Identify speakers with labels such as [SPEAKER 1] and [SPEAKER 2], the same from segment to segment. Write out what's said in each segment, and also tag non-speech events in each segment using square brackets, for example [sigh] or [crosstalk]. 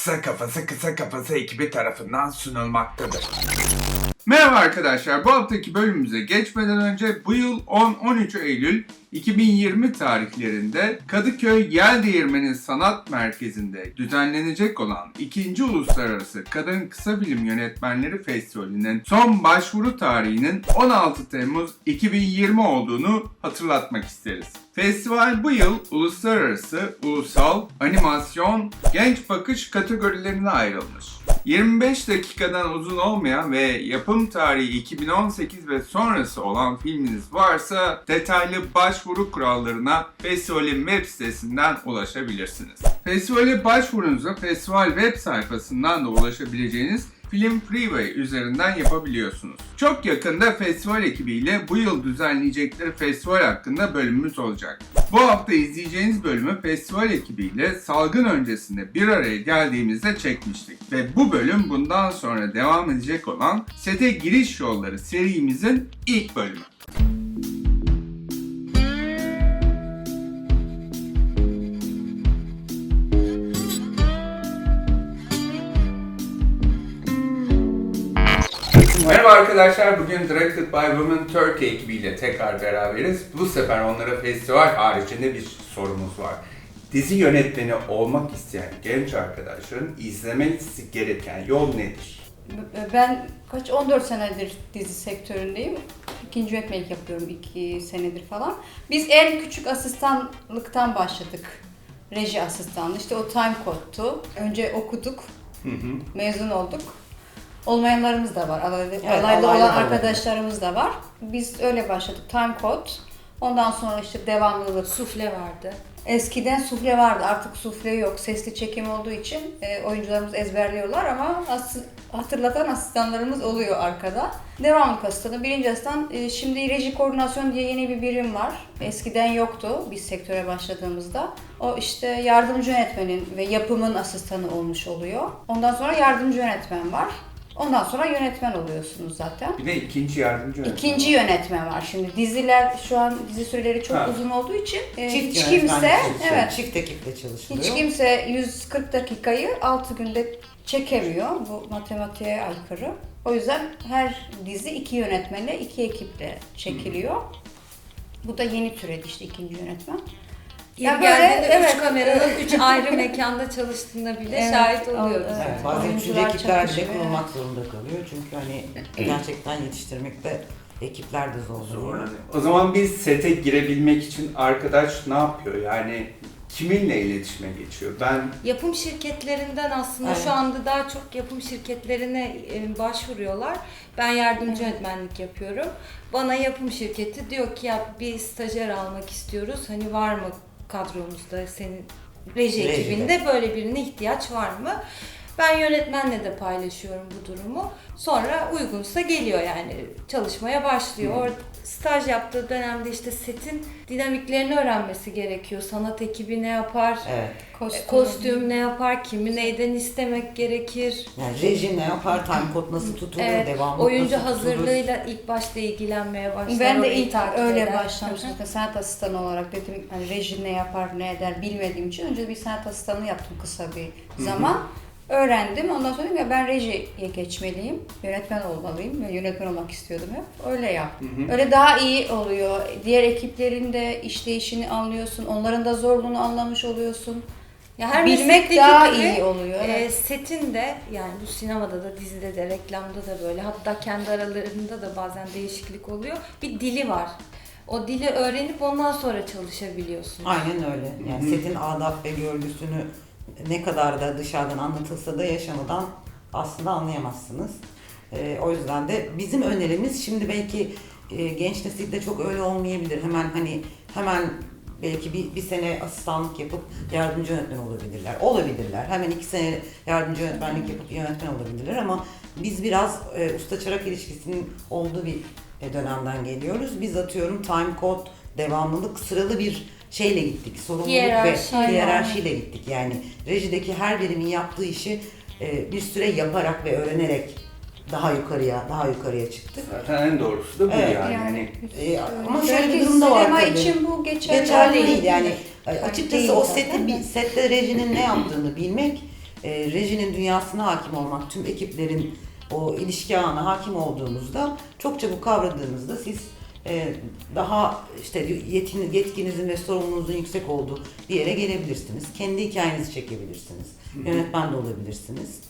[SPEAKER 1] Kısa Kafası Kısa Kafası ekibi tarafından sunulmaktadır.
[SPEAKER 2] Merhaba arkadaşlar. Bu haftaki bölümümüze geçmeden önce bu yıl 10-13 Eylül 2020 tarihlerinde Kadıköy Yel Değirmeni Sanat Merkezi'nde düzenlenecek olan 2. Uluslararası Kadın Kısa Film Yönetmenleri Festivali'nin son başvuru tarihinin 16 Temmuz 2020 olduğunu hatırlatmak isteriz. Festival bu yıl uluslararası, ulusal, animasyon, genç bakış kategorilerine ayrılmış. 25 dakikadan uzun olmayan ve yapım tarihi 2018 ve sonrası olan filminiz varsa detaylı başvuru kurallarına festivalin web sitesinden ulaşabilirsiniz. Festivale başvurunuza festival web sayfasından da ulaşabileceğiniz Film Freeway üzerinden yapabiliyorsunuz. Çok yakında festival ekibiyle bu yıl düzenleyecekleri festival hakkında bölümümüz olacak. Bu hafta izleyeceğiniz bölümü festival ekibiyle salgın öncesinde bir araya geldiğimizde çekmiştik. Ve bu bölüm bundan sonra devam edecek olan Sete Giriş Yolları serimizin ilk bölümü. Merhaba arkadaşlar, bugün Directed by Women Turkey ekibiyle tekrar beraberiz. Bu sefer onlara festival haricinde bir sorumuz var. Dizi yönetmeni olmak isteyen genç arkadaşların izlemesi gereken yol nedir?
[SPEAKER 3] Ben kaç 14 senedir dizi sektöründeyim. İkinci yönetmenlik yapıyorum 2 senedir falan. Biz en küçük asistanlıktan başladık. Reji asistanlığı. İşte o time code'tu. Önce okuduk,
[SPEAKER 2] Hı hı.
[SPEAKER 3] mezun olduk. Olmayanlarımız da var. Alaylı,
[SPEAKER 4] Evet,
[SPEAKER 3] alaylı
[SPEAKER 4] alaylı
[SPEAKER 3] olan arkadaşlarımız da var. Biz öyle başladık. Time code. Ondan sonra işte devamlılık.
[SPEAKER 5] Sufle vardı.
[SPEAKER 3] Eskiden sufle vardı. Artık sufle yok. Sesli çekim olduğu için e, oyuncularımız ezberliyorlar ama as- hatırlatan asistanlarımız oluyor arkada. Devamlı asistanı. Birinci asistan. e, şimdi reji koordinasyon diye yeni bir birim var. Eskiden yoktu biz sektöre başladığımızda. O işte yardımcı yönetmenin ve yapımın asistanı olmuş oluyor. Ondan sonra yardımcı yönetmen var. Ondan sonra yönetmen oluyorsunuz zaten.
[SPEAKER 2] Bir de ikinci yardımcı yönetmen
[SPEAKER 3] İkinci
[SPEAKER 2] var.
[SPEAKER 3] yönetmen var. Şimdi diziler şu an dizi süreleri çok
[SPEAKER 2] Ha.
[SPEAKER 3] uzun olduğu için e,
[SPEAKER 4] Çift
[SPEAKER 3] hiç kimse
[SPEAKER 4] çalışıyor.
[SPEAKER 3] evet
[SPEAKER 4] Çift ekiple çalışılıyor.
[SPEAKER 3] hiç kimse 140 dakikayı 6 günde çekemiyor. Bu matematiğe aykırı. O yüzden her dizi iki yönetmenle, iki ekiple çekiliyor. Bu da yeni türedi işte ikinci yönetmen.
[SPEAKER 5] Ya
[SPEAKER 3] Ya
[SPEAKER 5] böyle,
[SPEAKER 3] evet.
[SPEAKER 5] üç kameranın [laughs] üç ayrı mekanda çalıştığına bile
[SPEAKER 3] Evet,
[SPEAKER 5] şahit
[SPEAKER 3] evet.
[SPEAKER 5] oluyoruz.
[SPEAKER 4] Evet, bazen üçüncü
[SPEAKER 3] Oyuncular
[SPEAKER 4] ekipler bile
[SPEAKER 3] çakışıyor.
[SPEAKER 4] kurulmak zorunda kalıyor. Çünkü hani gerçekten yetiştirmekte ekipler de zorlanıyor.
[SPEAKER 2] O zaman biz sete girebilmek için arkadaş ne yapıyor? Yani kiminle iletişime geçiyor? Ben
[SPEAKER 5] Yapım şirketlerinden aslında
[SPEAKER 4] Evet.
[SPEAKER 5] şu anda daha çok yapım şirketlerine e, başvuruyorlar. Ben yardımcı yönetmenlik yapıyorum. Bana yapım şirketi diyor ki ya bir stajyer almak istiyoruz. Hani var mı kadromuzda senin reji
[SPEAKER 4] Rejide.
[SPEAKER 5] ekibinde böyle birine ihtiyaç var mı? Ben yönetmenle de paylaşıyorum bu durumu. Sonra uygunsa geliyor yani çalışmaya başlıyor. Orada staj yaptığı dönemde işte setin dinamiklerini öğrenmesi gerekiyor. Sanat ekibi ne yapar?
[SPEAKER 4] Evet.
[SPEAKER 3] Kostüm.
[SPEAKER 5] E, Kostüm ne yapar, kimi neyden istemek gerekir.
[SPEAKER 4] Yani reji ne yapar, time code nasıl tutulur,
[SPEAKER 5] Evet,
[SPEAKER 4] devamlı
[SPEAKER 5] oyuncu
[SPEAKER 4] nasıl tutulur?
[SPEAKER 5] hazırlığıyla ilk başta ilgilenmeye başlar.
[SPEAKER 3] Ben de ilk
[SPEAKER 5] takip
[SPEAKER 3] öyle
[SPEAKER 5] eder.
[SPEAKER 3] başlamıştım. Sanat asistanı olarak dedim hani reji ne yapar ne eder bilmediğim için önce bir sanat asistanı yaptım kısa bir zaman. Öğrendim. Ondan sonra dedim ya ben rejiye geçmeliyim. Yönetmen olmalıyım. ve yönetmen olmak istiyordum hep. Öyle yaptım. Öyle daha iyi oluyor. Diğer ekiplerin de işleyişini anlıyorsun. Onların da zorluğunu anlamış oluyorsun.
[SPEAKER 5] Ya her
[SPEAKER 3] Bilmek daha
[SPEAKER 5] gibi,
[SPEAKER 3] iyi oluyor.
[SPEAKER 5] e, setin de yani bu sinemada da dizide de reklamda da böyle hatta kendi aralarında da bazen değişiklik oluyor. Bir dili var. O dili öğrenip ondan sonra çalışabiliyorsun.
[SPEAKER 4] Aynen öyle. Yani setin adab ve görgüsünü ne kadar da dışarıdan anlatılsa da yaşamadan aslında anlayamazsınız. Ee, o yüzden de bizim önerimiz şimdi belki e, genç nesilde çok öyle olmayabilir. Hemen hani hemen belki bir, bir sene asistanlık yapıp yardımcı yönetmen olabilirler. Olabilirler. Hemen iki sene yardımcı yönetmenlik yapıp yönetmen olabilirler ama biz biraz e, usta çırak ilişkisinin olduğu bir e, dönemden geliyoruz. Biz atıyorum time code, devamlılık, sıralı bir şeyle gittik. Sorumluluk
[SPEAKER 5] Hiyerarşi.
[SPEAKER 4] ve hiyerarşiyle gittik. Yani rejideki her birimin yaptığı işi e, bir süre yaparak ve öğrenerek daha yukarıya daha yukarıya çıktık.
[SPEAKER 2] zaten en doğrusu da bu
[SPEAKER 4] Evet.
[SPEAKER 2] yani. Hani
[SPEAKER 4] E, ama şöyle bir durum da var
[SPEAKER 3] sinema
[SPEAKER 4] tabii.
[SPEAKER 3] için bu geçerli,
[SPEAKER 4] Geçerli değil yani.
[SPEAKER 3] Değil
[SPEAKER 4] Açıkçası
[SPEAKER 3] zaten
[SPEAKER 4] o sette bir sette rejinin ne yaptığını bilmek e, rejinin dünyasına hakim olmak, tüm ekiplerin o ilişki ağına hakim olduğunuzda, çok çabuk kavradığınızda siz e, daha işte yetin, yetkinizin ve sorumluluğunuzun yüksek olduğu bir yere gelebilirsiniz. Kendi hikayenizi çekebilirsiniz. Yönetmen de olabilirsiniz.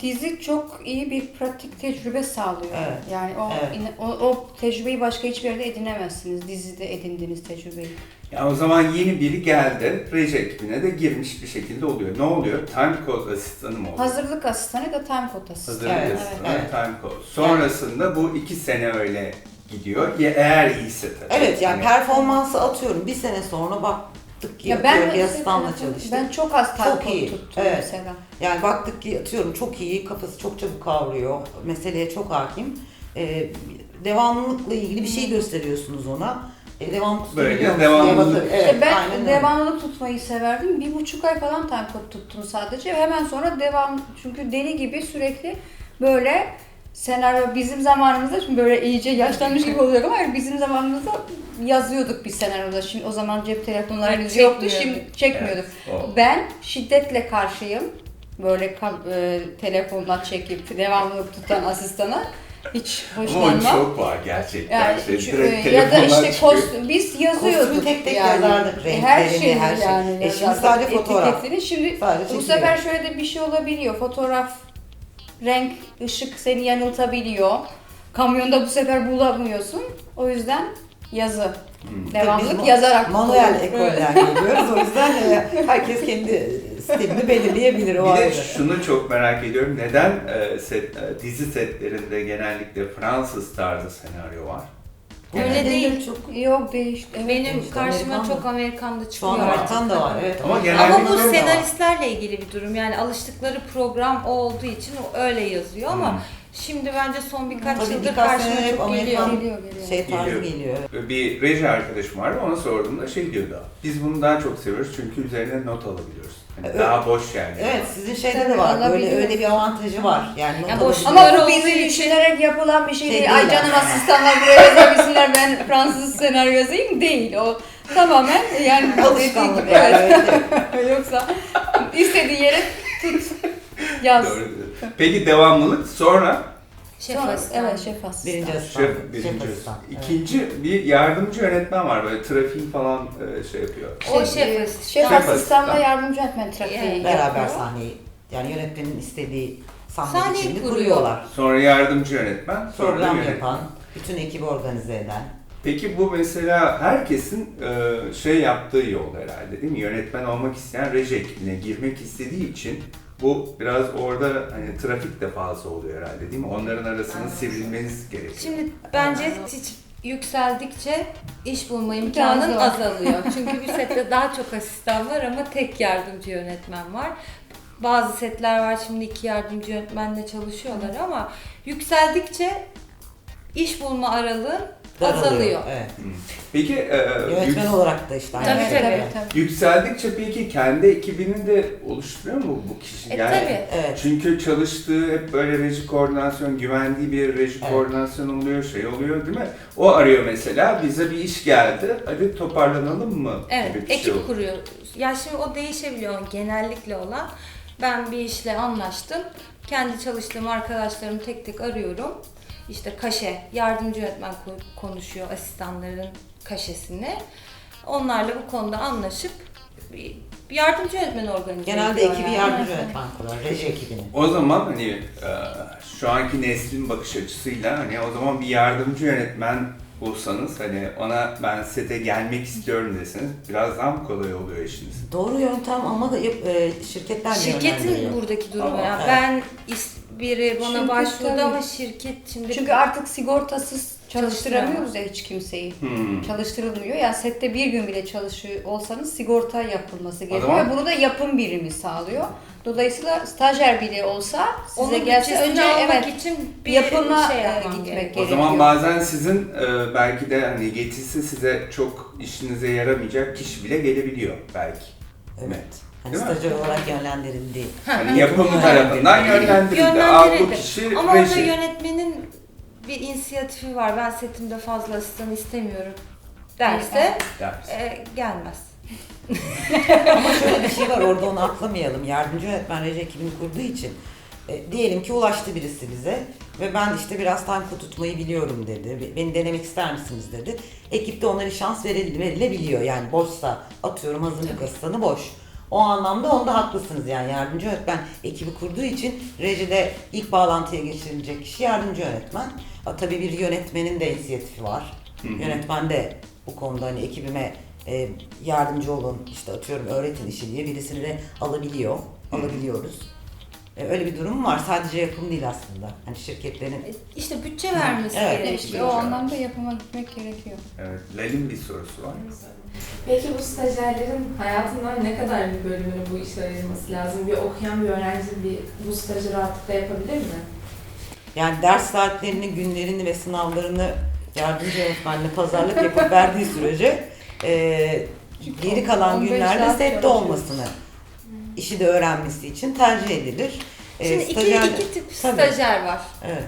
[SPEAKER 3] Dizi çok iyi bir pratik tecrübe sağlıyor.
[SPEAKER 4] Evet.
[SPEAKER 3] Yani o,
[SPEAKER 4] Evet.
[SPEAKER 3] o, o tecrübeyi başka hiçbir yerde edinemezsiniz. Dizide edindiğiniz tecrübeyi.
[SPEAKER 2] Ya o zaman yeni biri geldi, reji ekibine de girmiş bir şekilde oluyor. Ne oluyor? Time code asistanı mı oluyor?
[SPEAKER 3] Hazırlık asistanı da time code asistanı.
[SPEAKER 2] Hazırlık
[SPEAKER 4] Evet,
[SPEAKER 2] asistanı,
[SPEAKER 4] evet.
[SPEAKER 2] time code. Sonrasında bu iki sene öyle gidiyor. Ya eğer iyiyse tabii.
[SPEAKER 4] Evet yani
[SPEAKER 2] Hani-
[SPEAKER 4] performansı atıyorum. Bir sene sonra baktık ki
[SPEAKER 3] Ya ben
[SPEAKER 4] bir asistanla çalıştık.
[SPEAKER 3] Ben çok az
[SPEAKER 4] Çok iyi.
[SPEAKER 3] tuttum
[SPEAKER 4] Evet.
[SPEAKER 3] mesela.
[SPEAKER 4] Yani baktık ki atıyorum çok iyi, kafası çok çabuk kavruyor, meseleye çok hakim. Ee, devamlılıkla ilgili bir şey gösteriyorsunuz ona. E, devam
[SPEAKER 2] Böyle
[SPEAKER 4] tutabiliyor
[SPEAKER 2] devamlılık.
[SPEAKER 4] Evet,
[SPEAKER 3] İşte ben
[SPEAKER 4] aynen öyle.
[SPEAKER 3] devamlılık tutmayı severdim. Bir buçuk ay falan time code tuttum sadece. Hemen sonra devam çünkü deli gibi sürekli böyle senaryo bizim zamanımızda şimdi böyle iyice yaşlanmış gibi olacak ama bizim zamanımızda yazıyorduk bir senaryoda. Şimdi o zaman cep telefonlarımız
[SPEAKER 5] Evet,
[SPEAKER 3] yoktu.
[SPEAKER 5] çekmiyorduk.
[SPEAKER 3] Şimdi çekmiyorduk.
[SPEAKER 2] Evet, o.
[SPEAKER 3] Ben şiddetle karşıyım. Böyle e, telefonla çekip devamlılık tutan asistana hiç
[SPEAKER 2] Ama
[SPEAKER 3] hoşlanmam.
[SPEAKER 2] çok var gerçekten.
[SPEAKER 3] Yani
[SPEAKER 2] Şey, direkt
[SPEAKER 3] e, ya da işte kostüm, biz yazıyorduk.
[SPEAKER 4] Kostümü tek tek
[SPEAKER 3] yani.
[SPEAKER 4] yazardık,
[SPEAKER 3] Her
[SPEAKER 4] renklerini,
[SPEAKER 3] şeyi
[SPEAKER 4] her şey.
[SPEAKER 3] yani
[SPEAKER 4] E şimdi sadece fotoğraf.
[SPEAKER 3] Şimdi
[SPEAKER 4] Sadece
[SPEAKER 3] bu sefer şöyle de bir şey olabiliyor. Fotoğraf, renk, ışık seni yanıltabiliyor. Kamyonda bu sefer bulamıyorsun. O yüzden yazı. Devamlılık
[SPEAKER 4] Biz
[SPEAKER 3] yazarak.
[SPEAKER 4] Manuel ekolden geliyoruz. O yüzden e, herkes kendi stilini belirleyebilir o
[SPEAKER 2] Bir de
[SPEAKER 4] ayrı.
[SPEAKER 2] şunu çok merak ediyorum. Neden e, set, e, dizi setlerinde genellikle Fransız tarzı senaryo var?
[SPEAKER 5] Öyle değil.
[SPEAKER 4] Çok,
[SPEAKER 3] Yok değişti.
[SPEAKER 5] Benim
[SPEAKER 3] değişti.
[SPEAKER 5] karşıma
[SPEAKER 4] Amerikan
[SPEAKER 5] çok Amerikan'da
[SPEAKER 4] şu
[SPEAKER 5] çıkıyor.
[SPEAKER 4] an Amerikan da var. Evet.
[SPEAKER 2] Ama genelde-
[SPEAKER 5] Ama bu senaristlerle ilgili bir durum. Yani alıştıkları program o olduğu için o öyle yazıyor ama
[SPEAKER 2] Hmm.
[SPEAKER 5] şimdi bence son birkaç
[SPEAKER 4] Tabii
[SPEAKER 5] yıldır
[SPEAKER 4] birkaç
[SPEAKER 5] karşıma
[SPEAKER 4] sene hep
[SPEAKER 5] çok geliyor.
[SPEAKER 4] Amerikan
[SPEAKER 3] Geliyor, geliyor.
[SPEAKER 4] şey tarzı
[SPEAKER 2] Geliyor.
[SPEAKER 4] geliyor.
[SPEAKER 2] Bir reji arkadaşım vardı ona sorduğumda şey diyordu. Biz bunu daha çok seviyoruz çünkü üzerine not alabiliyoruz. Hani daha boş yani.
[SPEAKER 4] Evet sizin şeyde
[SPEAKER 3] Tabii,
[SPEAKER 4] de var. Böyle öyle bir avantajı var. Yani
[SPEAKER 5] Ya boş-
[SPEAKER 3] Ama bu
[SPEAKER 5] olduğu
[SPEAKER 3] bizi
[SPEAKER 5] için-
[SPEAKER 3] düşünerek yapılan bir şey,
[SPEAKER 4] Şey
[SPEAKER 3] değil.
[SPEAKER 4] değil
[SPEAKER 3] Ay canım asistanlar buraya yazabilsinler ben Fransız senaryo yazayım değil. O tamamen yani dediği
[SPEAKER 4] Alışkanlık.
[SPEAKER 3] gibi.
[SPEAKER 4] yani,
[SPEAKER 3] Evet. [laughs] Yoksa istediği yere tut yaz.
[SPEAKER 2] Doğru. Peki devamlılık sonra
[SPEAKER 5] Şef
[SPEAKER 3] Sonra-
[SPEAKER 5] asistanı.
[SPEAKER 3] Evet şef asistan.
[SPEAKER 4] Birinci asistan.
[SPEAKER 2] şef, birinci,
[SPEAKER 4] asistan. Evet.
[SPEAKER 2] ikinci bir yardımcı yönetmen var böyle trafik falan e, şey yapıyor.
[SPEAKER 3] O şef,
[SPEAKER 5] şef
[SPEAKER 3] şef,
[SPEAKER 5] asistan.
[SPEAKER 2] Şef
[SPEAKER 3] asistanla
[SPEAKER 2] asistan.
[SPEAKER 3] yardımcı yönetmen trafiği
[SPEAKER 4] Beraber
[SPEAKER 3] yapıyor.
[SPEAKER 4] sahneyi yani yönetmenin istediği sahne
[SPEAKER 5] Sahneyi
[SPEAKER 4] biçimini
[SPEAKER 5] kuruyor.
[SPEAKER 4] kuruyorlar.
[SPEAKER 2] Sonra yardımcı yönetmen, sonra da
[SPEAKER 4] Program
[SPEAKER 2] yönetmen.
[SPEAKER 4] yapan, bütün ekibi organize eden.
[SPEAKER 2] Peki bu mesela herkesin e, şey yaptığı yol herhalde değil mi? Yönetmen olmak isteyen reji ekibine girmek istediği için bu biraz orada hani trafik de fazla oluyor herhalde değil mi? Onların arasını sivrilmeniz gerekiyor.
[SPEAKER 5] Şimdi bence hiç yükseldikçe iş bulma imkanın
[SPEAKER 3] Biraz
[SPEAKER 5] azalıyor. [laughs] Çünkü bir sette daha çok asistan var ama tek yardımcı yönetmen var. Bazı setler var şimdi iki yardımcı yönetmenle çalışıyorlar ama yükseldikçe iş bulma aralığın
[SPEAKER 4] Daralıyor.
[SPEAKER 5] azalıyor.
[SPEAKER 4] Evet.
[SPEAKER 2] Peki e,
[SPEAKER 4] Yönetmen
[SPEAKER 2] yük-
[SPEAKER 4] olarak da işte aynı
[SPEAKER 5] Tabii,
[SPEAKER 4] şey.
[SPEAKER 5] tabii.
[SPEAKER 3] tabii, tabii.
[SPEAKER 2] yükseldikçe peki kendi ekibini de oluşturuyor mu bu kişi?
[SPEAKER 5] E tabii.
[SPEAKER 4] Evet.
[SPEAKER 2] Çünkü çalıştığı hep böyle reji koordinasyon, güvendiği bir reji
[SPEAKER 4] Evet.
[SPEAKER 2] koordinasyon oluyor, şey oluyor değil mi? O arıyor mesela, bize bir iş geldi, hadi toparlanalım mı?
[SPEAKER 5] Evet,
[SPEAKER 2] gibi bir şey
[SPEAKER 5] ekip
[SPEAKER 2] oluyor.
[SPEAKER 5] kuruyoruz. Ya şimdi o değişebiliyor genellikle olan. Ben bir işle anlaştım. Kendi çalıştığım arkadaşlarımı tek tek arıyorum. İşte kaşe, yardımcı yönetmen ko- konuşuyor asistanların kaşesini. Onlarla bu konuda anlaşıp bir yardımcı yönetmen organize
[SPEAKER 4] Genelde
[SPEAKER 5] ediyor
[SPEAKER 4] ekibi
[SPEAKER 5] yani.
[SPEAKER 4] yardımcı yönetmen kurar, reji ekibini.
[SPEAKER 2] O zaman hani e, şu anki neslin bakış açısıyla hani o zaman bir yardımcı yönetmen bulsanız hani ona ben sete gelmek istiyorum deseniz biraz daha mı kolay oluyor işiniz?
[SPEAKER 4] Doğru yöntem ama da yap- e, şirketler de
[SPEAKER 5] Şirketin
[SPEAKER 4] yönlendiriyor.
[SPEAKER 5] buradaki durumu.
[SPEAKER 2] Ama-
[SPEAKER 5] yani
[SPEAKER 4] Evet.
[SPEAKER 5] ben is- biri bana
[SPEAKER 3] Şirket
[SPEAKER 5] başvurdu
[SPEAKER 3] tabii.
[SPEAKER 5] ama şirket şimdi
[SPEAKER 3] Çünkü artık sigortasız çalıştıramıyoruz ya hiç kimseyi.
[SPEAKER 2] Hmm.
[SPEAKER 3] Çalıştırılmıyor. Yani sette bir gün bile çalışıyor olsanız sigorta yapılması gerekiyor.
[SPEAKER 2] zaman-
[SPEAKER 3] Ve bunu da yapım birimi sağlıyor. Dolayısıyla stajyer bile olsa size
[SPEAKER 5] onun
[SPEAKER 3] gelse
[SPEAKER 5] bütçesini
[SPEAKER 3] önce
[SPEAKER 5] almak
[SPEAKER 3] evet
[SPEAKER 5] için bir
[SPEAKER 3] yapıma
[SPEAKER 5] şey
[SPEAKER 3] e,
[SPEAKER 5] yapmam
[SPEAKER 3] gitmek
[SPEAKER 5] gerekiyor.
[SPEAKER 2] O zaman bazen sizin e, belki de hani yetisi size çok işinize yaramayacak kişi bile gelebiliyor belki.
[SPEAKER 4] Evet. Hani
[SPEAKER 2] Değil mi?
[SPEAKER 4] stajyer olarak yönlendirildi.
[SPEAKER 2] Hani yapım tarafından yönlendirildi. Aa, bu
[SPEAKER 5] Yönlendirildi.
[SPEAKER 2] kişi
[SPEAKER 5] Ama orada
[SPEAKER 2] reji.
[SPEAKER 5] yönetmenin bir inisiyatifi var. Ben setimde fazla asistan istemiyorum derse
[SPEAKER 2] Ders.
[SPEAKER 5] e, gelmez. [laughs]
[SPEAKER 4] Ama şöyle bir şey var orada onu atlamayalım. Yardımcı öğretmen reji ekibini kurduğu için e, diyelim ki ulaştı birisi bize ve ben işte biraz tanko tutmayı biliyorum dedi. Be- Beni denemek ister misiniz dedi. Ekipte onlara şans veril- verilebiliyor. Yani boşsa atıyorum hazırlık asistanı boş. O anlamda onda haklısınız yani yardımcı öğretmen ekibi kurduğu için rejide ilk bağlantıya geçirilecek kişi yardımcı öğretmen. Ha, tabii bir yönetmenin de inisiyatifi var. Yönetmen de bu konuda hani ekibime e, yardımcı olun işte atıyorum öğretin işi diye birisini de alabiliyor, alabiliyoruz. E, öyle bir durum var. Sadece yapım değil aslında. Hani şirketlerin
[SPEAKER 5] İşte bütçe vermesi
[SPEAKER 4] Evet,
[SPEAKER 5] gerekiyor.
[SPEAKER 3] İşte o anlamda yapıma gitmek gerekiyor.
[SPEAKER 1] Evet. Lalin bir sorusu var.
[SPEAKER 6] Peki bu stajyerlerin hayatından ne kadar bir bölümünü bu işe ayırması lazım? Bir okuyan bir öğrenci bir bu stajı rahatlıkla yapabilir mi?
[SPEAKER 4] yani ders saatlerini, günlerini ve sınavlarını yardımcı öğretmenle pazarlık yapıp verdiği sürece e, geri kalan
[SPEAKER 3] 15
[SPEAKER 4] günlerde sette olmasını işi de öğrenmesi için tercih edilir. E,
[SPEAKER 5] Şimdi iki,
[SPEAKER 4] stajyer-
[SPEAKER 5] iki tip
[SPEAKER 4] Tabii.
[SPEAKER 5] stajyer var.
[SPEAKER 4] Evet.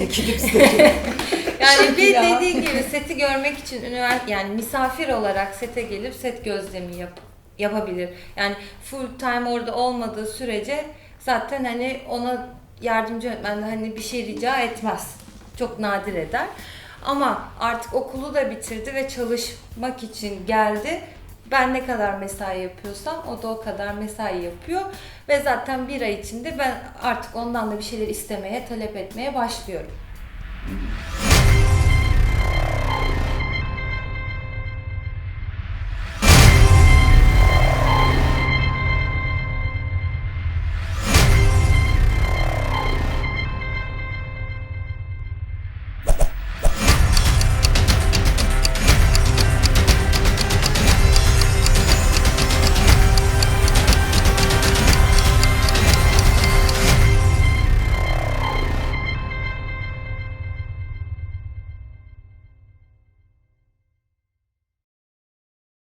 [SPEAKER 4] [laughs] İki tip stajyer. [laughs]
[SPEAKER 5] Yani bir
[SPEAKER 3] Ya.
[SPEAKER 5] dediği gibi seti görmek için üniversite yani misafir olarak sete gelip set gözlemi yap, yapabilir. Yani full time orada olmadığı sürece zaten hani ona yardımcı öğretmen hani bir şey rica etmez. Çok nadir eder. Ama artık okulu da bitirdi ve çalışmak için geldi. Ben ne kadar mesai yapıyorsam o da o kadar mesai yapıyor. Ve zaten bir ay içinde ben artık ondan da bir şeyler istemeye, talep etmeye başlıyorum.